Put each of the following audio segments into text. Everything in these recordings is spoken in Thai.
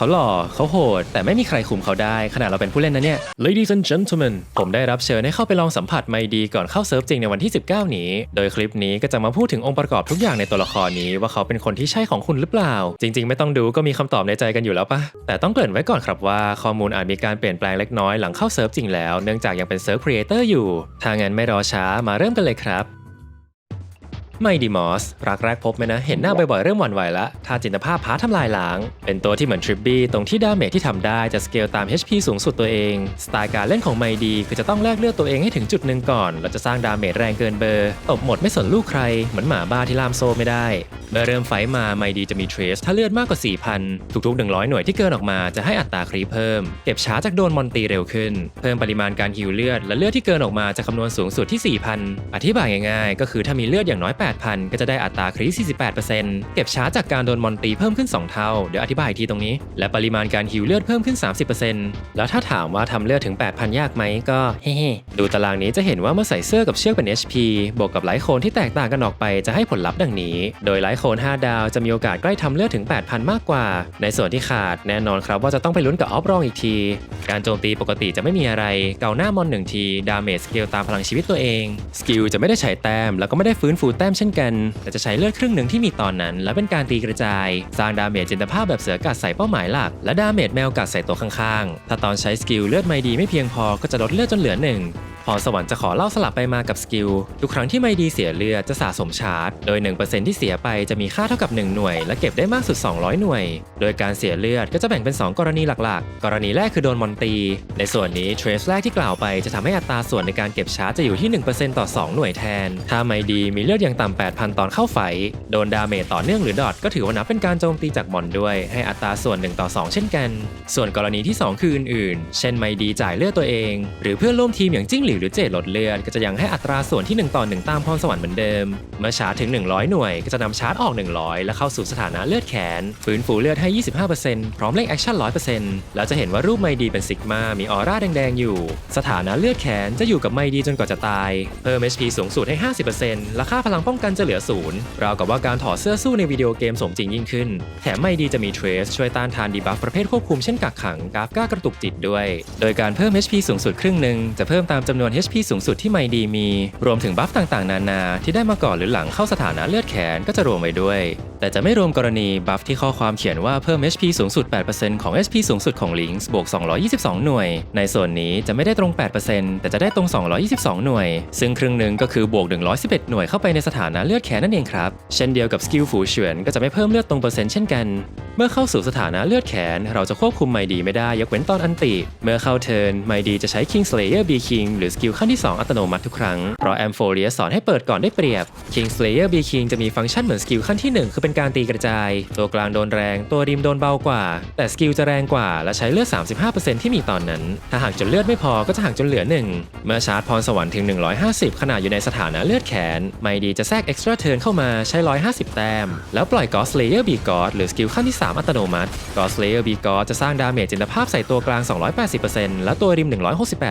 เขาหล่อเขาโหด แต่ไม่มีใครคุมเขาได้ขนาดเราเป็นผู้เล่นนะเนี่ย Ladies and gentlemen ผมได้รับเชิญให้เข้าไปลองสัมผัสไมดีก่อนเข้าเซิร์ฟจริงในวันที่ 19 นี้ โดยคลิปนี้ก็จะมาพูดถึงองค์ประกอบทุกอย่างในตัวละครนี้ว่าเขาเป็นคนที่ใช่ของคุณหรือเปล่า จริง ๆ ไม่ต้องดูก็มีคำตอบในใจกันอยู่แล้วปะแต่ต้องเกริ่นไว้ก่อนครับว่าข้อมูลอาจมีการเปลี่ยนแปลงเล็กน้อยหลังเข้าเซิร์ฟจริงแล้วเนื่องจากยังเป็นเซิร์ฟครีเอเตอร์อยู่ถ้างั้นไม่รอช้ามาเริ่มกันเลยครับ ไม่ดีมอสรักแรกพบไหมนะ เห็นหน้าบ่อยๆเริ่มหวั่นไหวละถ้าจินตภาพพาทำลายล้าง เป็นตัวที่เหมือนทริปบี้ตรงที่ดาเมจที่ทำได้จะสเกลตาม HP สูงสุดตัวเอง สไตล์การเล่นของไมดีคือจะต้องแลกเลือดตัวเองให้ถึงจุดหนึ่งก่อนแล้วจะสร้างดาเมจแรงเกินเบอร์ตบหมดไม่สนลูกใคร เหมือนหมาบ้าที่ล่ามโซ่ไม่ได้ เมื่อเริ่มไฟมาไมดีจะมีเทรสถ้าเลือดมากกว่า 4,000 ทุกๆ 100 หน่วยที่เกินออกมาจะให้อัตราครีเพิ่ม เก็บช้าจากโดนมอนตีเร็วขึ้น เพิ่มปริมาณการฮิวเลือดและเลือดที่เกินออกมาจะคำนวณสูงสุดที่4,000อธิบายง่ายๆ ก็คือถ้ามีเลือดอย่างน้อย8,000 ก็จะได้อัตราครี48%เก็บช้าจากการโดนมอนตีเพิ่มขึ้น 2 เท่า เดี๋ยวอธิบายทีตรงนี้ และปริมาณการฮิวเลือดเพิ่มขึ้น 30%แล้วถ้าถามว่าทำเลือดถึง 8,000 ยากไหมก็เฮ้ดูตารางนี้จะเห็นว่าเมื่อใส่เสื้อกับเชือกเป็น HP บวกกับไลท์โคนที่แตกต่างกันออกไปจะให้ผลลัพธ์ดังนี้ โดยไลท์โคน 5 ดาวจะมีโอกาสใกล้ทำเลือดถึง 8,000 มากกว่า ในส่วนที่ขาดแน่นอนครับว่าจะต้องไปลุ้นกับออฟรองอีกที การโจมตีปกติจะไม่มีอะไร เกาหน้ามอนหนึ่งที ดาเมจสเกลตามพลังชีวิตตัวเอง สกิลจะไม่ได้ใช้แต้มแล้วก็ไม่ได้ฟื้นฟูแต้มเช่นกัน แต่จะใช้เลือดครึ่งหนึ่งที่มีตอนนั้น และเป็นการตีกระจาย สร้างดาเมจจินตภาพแบบเสือกัดใส่เป้าหมายหลัก และดาเมจแมวกัดใส่ตัวข้างๆ ถ้าตอนใช้สกิลเลือดไม่ดีไม่เพียงพอก็จะลดเลือดจนเหลือหนึ่ง รสวรรค์จะขอเล่าสลับไปมากับสกิล ทุกครั้งที่ไม่ดีเสียเลือดจะสะสมชาร์จ โดย 1%ที่เสียไปจะมีค่าเท่ากับ 1 หน่วย และเก็บได้มากสุด 200 หน่วย โดยการเสียเลือดก็จะแบ่งเป็น 2 กรณีหลักๆ กรณีแรกคือโดนมอนตี ในส่วนนี้เทรสแรกที่กล่าวไปจะทำให้อัตราส่วนในการเก็บชาร์จจะอยู่ที่ 1%ต่อ 2 หน่วยแทน ถ้าไม่ดีมีเลือดอย่างต่ำ8,000 ตอนเข้าไฟ โดนดาเมจต่อเนื่องหรือดอทก็ถือว่านับเป็นการโจมตีจากมอนด้วย ให้อัตราส่วน1ต่อ2 เช่นกัน ส่วนกรณีที่ 2 คืออื่นๆ เช่นไม่ดีจ่ายเลือดตัวเอง หรือเพื่อนร่วมทีมอย่างจิ้งหรีดหรือเจดลดเลือด ก็จะยังให้อัตราส่วนที่ 1 ต่อ 1 ตามพรสวรรค์เหมือนเดิม เมื่อชาร์จถึง 100 หน่วย ก็จะนำชาร์จออก 100 และเข้าสู่สถานะเลือดแขน ฟื้นฟูเลือดให้ 25%พร้อมเร่งแอคชั่น 100%แล้วจะเห็นว่ารูปไมดีเป็นซิกมา มีออร่าแดงๆอยู่ สถานะเลือดแขนจะอยู่กับไมดีจนกว่าจะตาย เพิ่ม HP สูงสุดให้ 50%และค่าพลังป้องกันจะเหลือศูนย์ราวกับว่าการถอดเสื้อสู้ในวิดีโอเกมสมจริงยิ่งขึ้น แถมไมดีจะมีเทรสช่วยต้านทานดีบัฟประเภทควบคุมเช่นกักขังกราฟก้ากระตุกจิตด้วย โดยการเพิ่ม HP สูงสุดครึ่งหนึ่งจะเพิ่มตามจำนวน HP สูงสุดที่ไมดีมี รวมถึงบัฟต่างๆ นานา ที่ได้มาก่อนหรือหลังเข้าสถานะเลือดแขนก็จะรวมไว้ด้วย แต่จะไม่รวมกรณีบัฟที่ข้อความเขียนว่าเพิ่ม HP สูงสุด 8%ของ HP สูงสุดของ Links บวก 222 หน่วย ในส่วนนี้จะไม่ได้ตรง 8%แต่จะได้ตรง 222 หน่วย ซึ่งครึ่งหนึ่งก็คือบวก 111 หน่วยเข้าไปในสถานะเลือดแขนนั่นเองครับ เช่นเดียวกับสกิลฝูเฉือนก็จะไม่เพิ่มเลือดตรงเปอร์เซ็นต์เช่นกัน มื่อเข้าสู่สถานะเลือดแขน เราจะควบคุมไมดีไม่ได้ยกเว้นตอนอันติ เมื่อเข้าเทิร์นไมดีจะใช้ King Slayer B King หรือสกิลขั้นที่ 2 อัตโนมัติทุกครั้ง เพราะแอมโฟเรียสอนให้เปิดก่อนได้เปรียบ King Slayer B King จะมีฟังก์ชันเหมือนสกิลขั้นที่ 1 คือเป็นการตีกระจาย ตัวกลางโดนแรง ตัวริมโดนเบากว่า แต่สกิลจะแรงกว่า และใช้เลือด 35%ที่มีตอนนั้น ถ้าหากจนเลือดไม่พอก็จะหักจนเหลือ 1 เมื่อชาร์จพรสวรรค์ถึง 150 ขณะอยู่ในสถานะเลือดแขน ไมดีจะแทรก extra turn เข้ามาใช้ 150 แต้ม แล้วปล่อย God Slayer B God หรือสกิลขั้นที่3อัตโนมัติ God Slayer B God จะสร้างดาเมจจินตภาพใส่ตัวกลาง 280%และตัวริม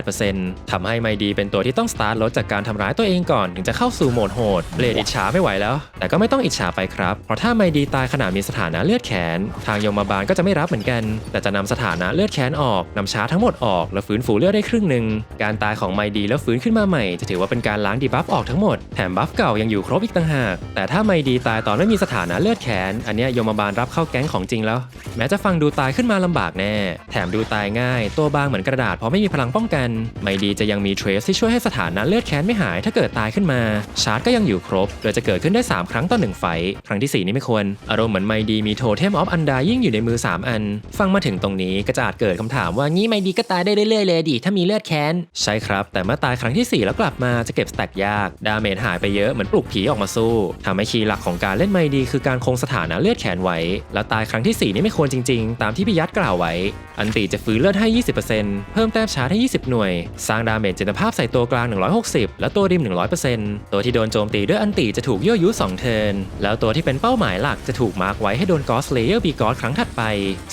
168%ทำให้ไมดีเป็นตัวที่ต้องสตาร์ทลดจากการทำร้ายตัวเองก่อน ถึงจะเข้าสู่โหมดโหดเบลดอิจฉาไม่ไหวแล้ว แต่ก็ไม่ต้องอิจฉาไปครับ เพราะถ้าไมดีตายขณะมีสถานะเลือดแขน ทางยมบาลก็จะไม่รับเหมือนกัน แต่จะนำสถานะเลือดแขนออกนำชาร์จทั้งหมดออก แล้วฟื้นฟูเลือดได้ครึ่งหนึ่งการตายของไมดีแล้วฟื้นขึ้นมาใหม่จะถือว่าเป็นการล้างดีบัฟออกทั้งหมดแถมบัฟเก่ายังอยู่ครบอีกต่างหากแต่ถ้าไมดีตายตอนไม่มีสถานะเลือดแขน อันเนี้ยยมบาลรับเข้าแก๊งของริงแล้ว แม้จะฟังดูตายขึ้นมาลำบากแน่ แถมดูตายง่าย ตัวบางเหมือนกระดาษเพราะไม่มีพลังป้องกัน ไมดีจะยังมีเทรสที่ช่วยให้สถานะเลือดแขนไม่หายถ้าเกิดตายขึ้นมา ชาร์จก็ยังอยู่ครบ โดยจะเกิดขึ้นได้ 3 ครั้งต่อหนึ่งไฟ ครั้งที่ 4 นี่ไม่ควร อารมณ์เหมือนไมดีมีโทเทมออฟอันดายิ่งอยู่ในมือ 3 อัน ฟังมาถึงตรงนี้ก็จะอาจเกิดคำถามว่างี้ไมดีก็ตายได้เรื่อยๆเลยดิถ้ามีเลือดแค้น ใช่ครับ แต่เมื่อตายครั้งที่ 4 แล้วกลับมาจะเก็บสแต็กยาก ดาเมจหายไปเยอะเหมือนปลุกผีออกมาสู้ทำให้คีย์หลักของการเล่นไมดีคือการคงสถานะเลือดแขนไว้ แล้วตายครั้งที่ 4 นี่ไม่ควรจริงๆ ตามที่พี่ยัดกล่าวไว้ อันติจะฟื้นเลือดให้ 20%เพิ่มแต้มชาร์จให้ 20 หน่วย สร้างดาเมจจินตภาพใส่ตัวกลาง 160 และตัวริม 100%ตัวที่โดนโจมตีด้วยอันติจะถูกยั่วยุ 2 เทิร์น แล้วตัวที่เป็นเป้าหมายหลักจะถูกมาร์กไว้ให้โดนกอสเลเยอร์บีกอสครั้งถัดไป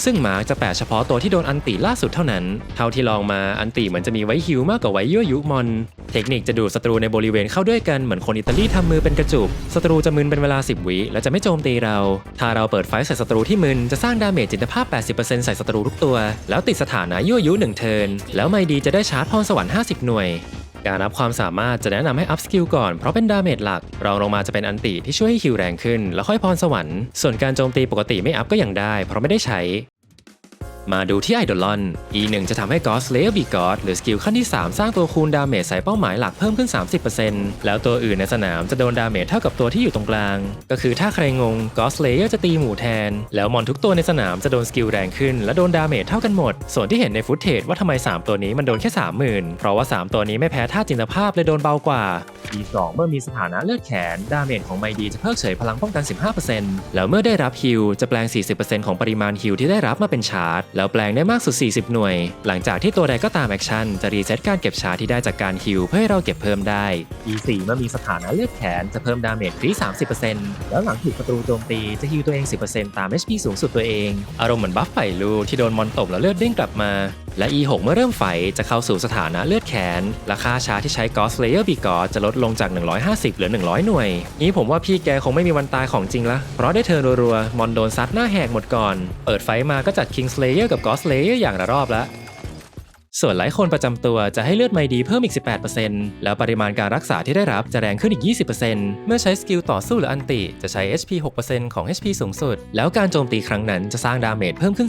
ซึ่งมาร์กจะแปะเฉพาะตัวที่โดนอันติล่าสุดเท่านั้น เท่าที่ลองมาอันติเหมือนจะมีไว้ฮิวมากกว่าไว้ยั่วยุมอน เทคนิคจะดูดศัตรูในบริเวณเข้าด้วยกันเหมือนคนอิตาลีทำมือเป็นกระจุกศัตรูจะมึนเป็นเวลา 10 วิและจะไม่โจมตีเรา ถ้าเราเปิดไฟใส่ศัตรูที่มนจะสร้างดาเมจจิตภาพ 80%ใส่ศัตรูทุกตัว แล้วติดสถานะยั่วยุ1เทิร์นแล้วไม่ดีจะได้ชาร์จพรสวรรค์ 50 หน่วย การอัพความสามารถจะแนะนำให้อัพสกิลก่อนเพราะเป็นดาเมจหลัก รองลงมาจะเป็นอันติที่ช่วยให้คิวแรงขึ้น แล้วค่อยพรสวรรค์ ส่วนการโจมตีปกติไม่อัพก็ยังได้ เพราะไม่ได้ใช้ มาดูที่ไอดอลอน E1 จะทำให้ God Slayer Be God หรือสกิลขั้นที่ 3 สร้างตัวคูณดาเมจใส่เป้าหมายหลักเพิ่มขึ้น 30%แล้วตัวอื่นในสนามจะโดนดาเมจเท่ากับตัวที่อยู่ตรงกลาง ก็คือถ้าใครงง God Slayer จะตีหมู่แทน แล้วมอนทุกตัวในสนามจะโดนสกิลแรงขึ้น และโดนดาเมจเท่ากันหมด ส่วนที่เห็นในฟุตเทจว่าทำไม 3 ตัวนี้มันโดนแค่ 30,000 เพราะว่า 3 ตัวนี้ไม่แพ้ท่าจินตภาพเลยโดนเบากว่า E2 เมื่อมีสถานะเลือดแขนดาเมจของไมดีจะเพิกเฉยพลังป้องกัน 15%แล้วเมื่อได้รับฮิลจะแปลง 40%ของปริมาณฮิลที่ได้รับมาเป็นชาร์จแล้วแปลงได้มากสุด 40 หน่วย หลังจากที่ตัวใดก็ตามแอคชั่นจะรีเซ็ตการเก็บชาร์ที่ได้จากการฮิลเพื่อให้เราเก็บเพิ่มได้ E4 เมื่อมีสถานะเลือดแขนจะเพิ่มดาเมจฟรี 30%แล้วหลังถูกศัตรูโจมตีจะฮิลตัวเอง 10%ตาม HP สูงสุดตัวเอง อารมณ์เหมือนบัฟไฟลูกที่โดนมอนตบแล้วเลือดเด้งกลับมา และ E6 เมื่อเริ่มไฟจะเข้าสู่สถานะเลือดแขนราคาชาที่ใช้ Ghost Slayer b e g o d จะลดลงจาก 150 เหลือ 100 หน่วย นี้ผมว่าพี่แกคงไม่มีวันตายของจริงละ เพราะได้เทอร์นรัวๆ มอนโดนซัดหน้าแหกหมดก่อน เปิดไฟมาก็จัด King Slayer กับ Ghost Slayer อย่างละรอบละ ส่วนหลายคนประจำตัวจะให้เลือดไมดีเพิ่มอีก 18%แล้วปริมาณการรักษาที่ได้รับจะแรงขึ้นอีก 20%เมื่อใช้สกิลต่อสู้หรืออันติ จะใช้ HP 6%ของ HP สูงสุด แล้วการโจมตีครั้งนั้นจะสร้างดาเมจเพิ่มขึ้น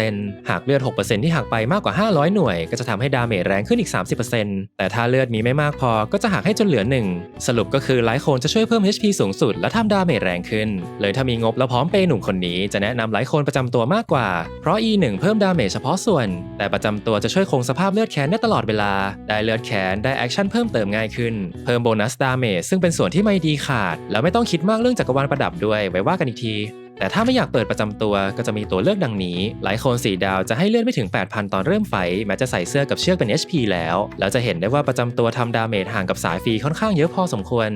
30%หากเลือด 6%ที่หักไปมากกว่า 500 หน่วย ก็จะทำให้ดาเมจแรงขึ้นอีก 30%แต่ถ้าเลือดมีไม่มากพอก็จะหักให้จนเหลือ 1 สรุปก็คือไลท์โคนจะช่วยเพิ่ม HP สูงสุด และทำดาเมจแรงขึ้น เลยถ้ามีงบแล้วพร้อมเปย์หนุ่มคนนี้จะแนะนำไลท์โคนประจำตัวมากกว่า เพราะ E1 เพิ่มดาเมจเฉพาะส่วน แต่ประจำตัวจะช่วยคงสภาพเลือดแขนได้ตลอดเวลา ได้เลือดแขนได้แอคชั่นเพิ่มเติมง่ายขึ้น เพิ่มโบนัสดาเมจซึ่งเป็นส่วนที่ไม่ดีขาด แล้วไม่ต้องคิดมากเรื่องจักรวาลประดับด้วย ไว้ว่ากันอีกทีแต่ถ้าไม่อยากเปิดประจำตัวก็จะมีตัวเลือกดังนี้ หลายคนสีดาวจะให้เลื่อนไม่ถึง 8,000 ตอนเริ่มไฟแม้จะใส่เสื้อกับเชือกเป็น HP แล้ว แล้วจะเห็นได้ว่าประจำตัวทำดาเมจห่างกับสายฟรีค่อนข้างเยอะพอสมควร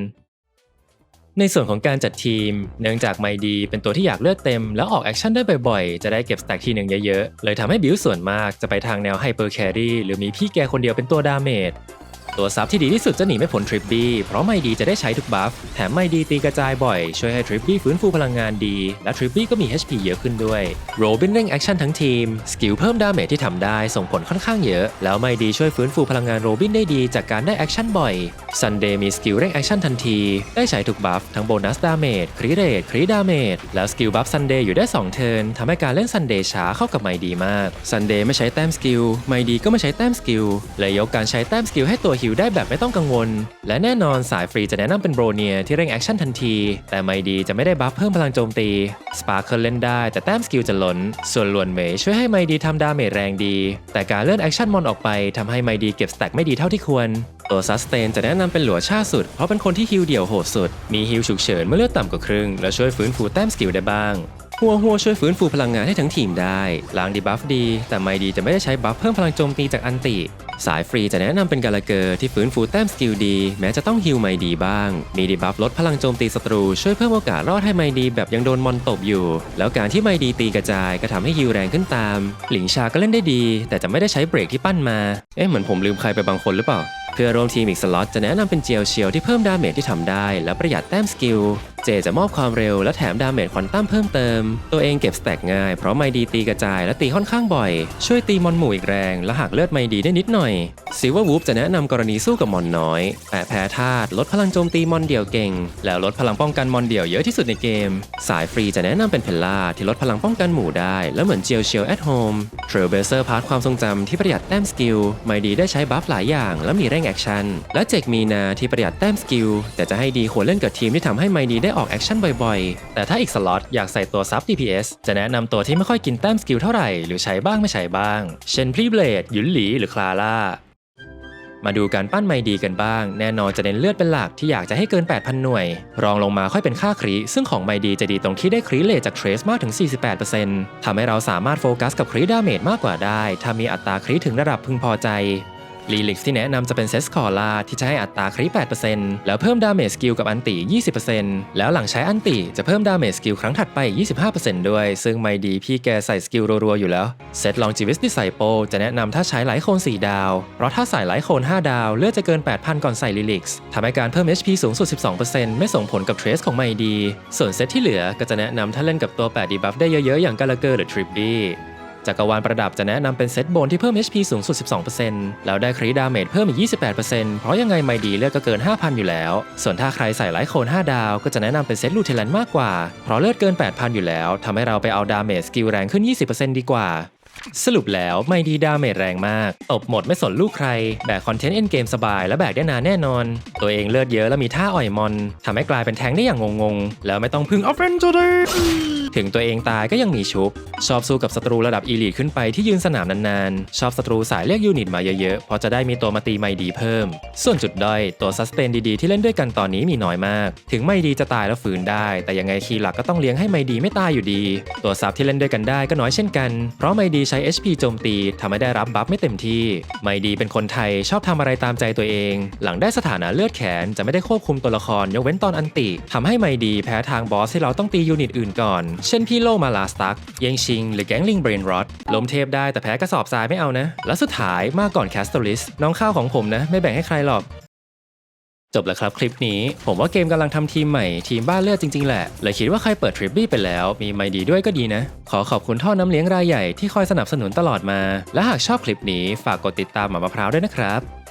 ในส่วนของการจัดทีม เนื่องจากไมดีเป็นตัวที่อยากเลือดเต็ม แล้วออกแอคชั่นได้บ่อยๆ จะได้เก็บสแต็กทีหนึ่งเยอะๆ เลยทำให้บิวส่วนมากจะไปทางแนวไฮเปอร์แครี่หรือมีพี่แกคนเดียวเป็นตัวดาเมจ ตัวซับที่ดีที่สุดจะหนีไม่พ้นทริปบี้เพราะไม่ดีจะได้ใช้ทุกบัฟ แถมไม่ดีตีกระจายบ่อย ช่วยให้ทริปบี้ฟื้นฟูพลังงานดี และทริปบี้ก็มี HP เยอะขึ้นด้วย โรบินเร่งแอคชั่นทั้งทีม สกิลเพิ่มดาเมจที่ทำได้ส่งผลค่อนข้างเยอะ แล้วไม่ดีช่วยฟื้นฟูพลังงานโรบินได้ดีจากการได้แอคชั่นบ่อยซันเดย์มีสกิลเร่งแอคชั่นทันที ได้ใช้ทุกบัฟทั้งโบนัสดาเมจครีเรทครีดาเมจแล้วสกิลบัฟซันเดย์อยู่ได้2เทิร์นทำให้การเล่นซันเดย์ช้าเข้ากับไม่ดีมากซันเดย์ไม่ใช้แต้มสกิลไม่ดีก็ไม่ใช้แต้มสกิลเลยยกการใช้แต้มสกิลให้ตัวฮิวได้แบบไม่ต้องกังวล และแน่นอนสายฟรีจะแนะนำเป็นโบรเนียที่เร่งแอคชั่นทันที แต่ไม่ดีจะไม่ได้บัฟเพิ่มพลังโจมตีสปาร์เคิลเล่นได้แต่แต้มสกิลจะล้น ส่วนลวนเมยช่วยให้ไม่ดีทำดาเมจแรงดี แต่การเลื่อนแอคชั่นมอนออกไปทำให้ไม่ดีเก็บสแต็กไม่ดีเท่าที่ควรตัวซัสเตนจะแนะนำเป็นหลัวชาสุด เพราะเป็นคนที่ฮิลเดี่ยวโหดสุด มีฮิลฉุกเฉินเมื่อเลือดต่ำกว่าครึ่ง และช่วยฟื้นฟูแต้มสกิลได้บ้าง หัวหัวช่วยฟื้นฟูพลังงานให้ทั้งทีมได้ล้างดีบัฟดี แต่ไม่ดีจะไม่ได้ใช้บัฟเพิ่มพลังโจมตีจากอันติ สายฟรีจะแนะนำเป็นกาลาเกอร์ที่ฟื้นฟูแต้มสกิลดี แม้จะต้องฮิลไม่ดีบ้าง มีดีบัฟลดพลังโจมตีศัตรูช่วยเพิ่มโอกาสรอดให้ไม่ดีแบบยังโดนมอนตบอยู่ แล้วการที่ไม่ดีตีกระจายก็ทำให้ฮิลแรงขึ้นตาม หลิงชาก็เล่นได้ดี แต่จะไม่ได้ใช้เบรกที่ปั้นมา เอ๊ะเหมือนผมลืมใครไปบางคนหรือเปล่าเพื่อรวมทีมอีกสล็อตจะแนะนำเป็นเจลเชียวที่เพิ่มดาเมจที่ทำได้ และประหยัดแต้มสกิล เจจะมอบความเร็วและแถมดาเมจควอนตัมเพิ่มเติม ตัวเองเก็บสแต็กง่ายเพราะไม่ดีตีกระจายและตีค่อนข้างบ่อย ช่วยตีมอนหมู่อีกแรง และหักเลือดไม่ดีได้นิดหน่อยซิลเวอร์วูฟจะแนะนำกรณีสู้กับมอนน้อยแปะแพ้ธาตุลดพลังโจมตีมอนเดี่ยวเก่ง แล้วลดพลังป้องกันมอนเดี่ยวเยอะที่สุดในเกม สายฟรีจะแนะนำเป็นเพลล่าที่ลดพลังป้องกันหมู่ได้ และเหมือนเจลเชียวแอทโฮมเทรลเบเซอร์พาร์ทความทรงจำที่ประหยัดแต้มสกิลไม่ดีได้ใช้บัฟหลายอย่าง และมีเร่งแอคชั่นและเจกมีนาที่ประหยัดแต้มสกิลแต่จะให้ดีควรเล่นกับทีมที่ทำให้ไม่ดีได้ออกแอคชั่นบ่อยๆ แต่ถ้าอีกสล็อตอยากใส่ตัวซับ DPS จะแนะนำตัวที่ไม่ค่อยกินแต้มสกิลเท่าไหร่หรือใช้บ้างไม่ใช้บ้าง เช่นพรีเบลดยุนหลีหรือคลาร่ามาดูการปั้นไมดีกันบ้าง แน่นอนจะเน้นเลือดเป็นหลักที่อยากจะให้เกิน 8,000 หน่วย รองลงมาค่อยเป็นค่าครีซึ่งของไมดีจะดีตรงที่ได้ครีเลทจากเทรสมากถึง 48%ทำให้เราสามารถโฟกัสกับครีดาเมจมากกว่าได้ ถ้ามีอัตราครีถึงระดับพึงพอใจ ลีลิกที่แนะนำจะเป็นเซสคอล่าที่จะให้อัตราคริ8%แล้วเพิ่มดาเมจสกิลกับอันติ 20%แล้วหลังใช้อันติจะเพิ่มดาเมจสกิลครั้งถัดไป 25%ด้วย ซึ่งไม่ดีพี่แกใส่สกิลรัวๆอยู่แล้ว เซตลองจิวิสดิไซโปจะแนะนำถ้าใช้ไหลโคน 4 ดาว เพราะถ้าใส่ไหลโคน 5 ดาว เลือดจะเกิน 8,000 ก่อนใส่ลิลิกทำให้การเพิ่ม HP สูงสุด 12%ไม่ส่งผลกับเทรสของไม่ดี ส่วนเซตที่เหลือก็จะแนะนำถ้าเล่นกับตัว8ดีบัฟได้เยอะๆอย่างกาลาเกอร์หรือทริปปี้ จักรวาลประดับจะแนะนำเป็นเซตโบนที่เพิ่ม HP สูงสุด 12%แล้วได้ครีดาเมจเพิ่มอีก 28%เพราะยังไงไม่ดีเลือดก็เกิน 5,000 อยู่แล้ว ส่วนถ้าใครใส่ไลท์โคน 5 ดาว ก็จะแนะนำเป็นเซตลูเทลันมากกว่า เพราะเลือดเกิน 8,000 อยู่แล้วทำให้เราไปเอาดาเมจสกิลแรงขึ้น 20%ดีกว่า สรุปแล้วไม่ดีดาเมจแรงมาก ตบหมดไม่สนลูกใคร แบกคอนเทนต์เอ็นเกมสบายและแบกได้นานแน่นอน ตัวเองเลือดเยอะและมีท่าอ่อยมอนทำให้กลายเป็นแทงได้อย่างงงๆ แล้วไม่ต้องพึ่งออฟเฟนจ์เลยถึงตัวเองตายก็ยังมีชุบ ชอบสู้กับศัตรูระดับอีลีทขึ้นไปที่ยืนสนามนานๆ ชอบศัตรูสายเรียกยูนิตมาเยอะๆ เพราะจะได้มีตัวมาตีไม่ดีเพิ่ม ส่วนจุดด้อยตัวซัสเตนดีๆที่เล่นด้วยกันตอนนี้มีน้อยมาก ถึงไม่ดีจะตายแล้วฝืนได้ แต่ยังไงคีย์หลักก็ต้องเลี้ยงให้ไม่ดีไม่ตายอยู่ดี ตัวซับที่เล่นด้วยกันได้ก็น้อยเช่นกัน เพราะไม่ดีใช้ HP โจมตีทำให้ได้รับบัฟไม่เต็มที่ ไม่ดีเป็นคนไทยชอบทำอะไรตามใจตัวเอง หลังได้สถานะเลือดแขนจะไม่ได้ควบคุมตัวละครยกเว้นตอนอันติทำให้ไม่ดีแพ้ทางบอสที่เราต้องตียูนิตอื่นก่อน เช่นพี่โลมาลาสตักเยงชิง หรือแก๊งลิงเบรนรอดล้มเทพได้แต่แพ้กระสอบทรายไม่เอานะ และสุดท้ายมาก่อนแคสตอลิสน้องข้าวของผมนะ ไม่แบ่งให้ใครหรอก จบแล้วครับคลิปนี้ผมว่าเกมกำลังทำทีมใหม่ทีมบ้าเลือดจริงๆแหละเลยคิดว่าใครเปิดทริปบี้ไปแล้ว มีไม่ดีด้วยก็ดีนะ ขอขอบคุณท่อน้ำเลี้ยงรายใหญ่ที่คอยสนับสนุนตลอดมา และหากชอบคลิปนี้ฝากกดติดตามหมามะพร้าวด้วยนะครับ